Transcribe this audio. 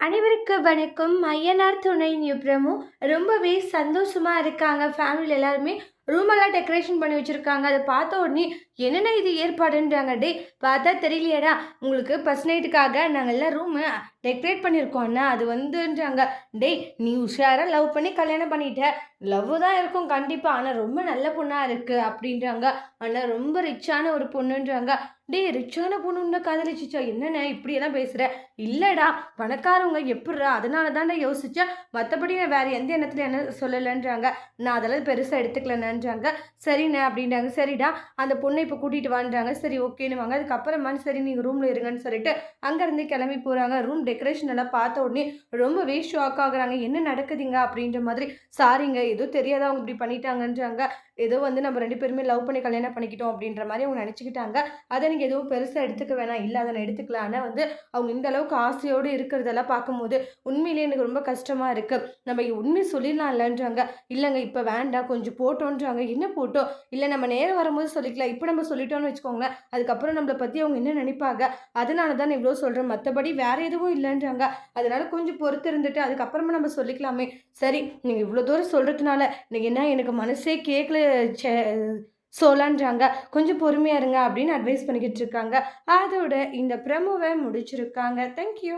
அனைவருக்கு வணக்கம். ஐயனார் துணை நியூப்ரமு ரொம்பவே சந்தோஷமாக இருக்காங்க. ஃபேமிலி எல்லாருமே ரூமெல்லாம் டெக்கரேஷன் பண்ணி வச்சுருக்காங்க. அதை பார்த்த உடனே என்னென்ன இது ஏற்பாடுன்றாங்க. டே பார்த்தா தெரியலையேடா. உங்களுக்கு ஃபஸ்ட் நைட்டுக்காக நாங்கள் எல்லாம் ரூமு டெக்கரேட் பண்ணியிருக்கோம்னா அது வந்துன்றாங்க. டேய் நீ உஷாராக லவ் பண்ணி கல்யாணம் பண்ணிட்ட. லவ் தான் இருக்கும் கண்டிப்பாக ஆனால் ரொம்ப நல்ல பொண்ணாக இருக்குது அப்படின்றாங்க. ஆனால் ரொம்ப ரிச்சான ஒரு பொண்ணுன்றாங்க. டேய் ரிச்சான பொண்ணுன்னு காதலிச்சிச்சா? என்னண்ணே இப்படியெல்லாம் பேசுகிற இல்லைடா பணக்காரவங்க எப்படிரா அதனால தான்டா யோசிச்சா மற்றபடி நான் வேறு எந்த எண்ணத்துல என்ன சொல்லலைன்றாங்க. நான் அதெல்லாம் பெருசாக எடுத்துக்கலன்னுன்றாங்க சரிண்ணே அப்படின்றாங்க. சரிடா அந்த பொண்ணை இப்போ கூட்டிகிட்டு வான்றாங்க. சரி ஓகேன்னு வாங்க அதுக்கப்புறமா சரி நீங்கள் ரூமில் இருங்கன்னு சொல்லிட்டு அங்கேருந்து கிளம்பி போகிறாங்க ரூம் டெக்கரேஷன் எல்லாம் பார்த்த உடனே ரொம்பவே ஷாக் ஆகுறாங்க. என்ன நடக்குதுங்க? அப்படின்ற மாதிரி சாரிங்க ஏதோ தெரியாத அவங்க இப்படி பண்ணிட்டாங்கன்றாங்க. ஏதோ வந்து நம்ம ரெண்டு பேருமே லவ் பண்ணி கல்யாணம் பண்ணிக்கிட்டோம் அப்படின்ற மாதிரி அவங்க நினச்சிக்கிட்டாங்க. அதை நீங்கள் எதுவும் பெருசாக எடுத்துக்க வேணாம். இல்லை அதை நான் எடுத்துக்கலாம் ஆனால் வந்து அவங்க இந்த அளவுக்கு ஆசையோடு இருக்கிறதெல்லாம் பார்க்கும்போது உண்மையிலேயே எனக்கு ரொம்ப கஷ்டமாக இருக்குது நம்ம உண்மை சொல்லிடலாம் இல்லைன்றாங்க. இல்லைங்க இப்போ வேண்டாம். கொஞ்சம் போட்டோன்றாங்க என்ன போட்டோம் இல்லை நம்ம நேரம் வரும்போது சொல்லிக்கலாம். இப்போ நம்ம சொல்லிட்டோம்னு வச்சுக்கோங்களேன். அதுக்கப்புறம் நம்மளை பற்றி அவங்க என்ன நினைப்பாங்க? அதனால தான் இவ்வளோ சொல்கிறேன் மற்றபடி வேறு எதுவும் இல்லைன்றாங்க. அதனால் கொஞ்சம் பொறுத்து இருந்துட்டு அதுக்கப்புறமா நம்ம சொல்லிக்கலாமே. சரி நீங்கள் இவ்வளோ தூரம் சொல்கிறதுனால நீங்கள் என்ன எனக்கு மனசே கேட்கல சோலான்றாங்க கொஞ்சம் பொறுமையாக இருங்க அப்படின்னு அட்வைஸ் பண்ணிக்கிட்டு இருக்காங்க. அதோட இந்த ப்ரமோவை முடிச்சிருக்காங்க. தேங்க்யூ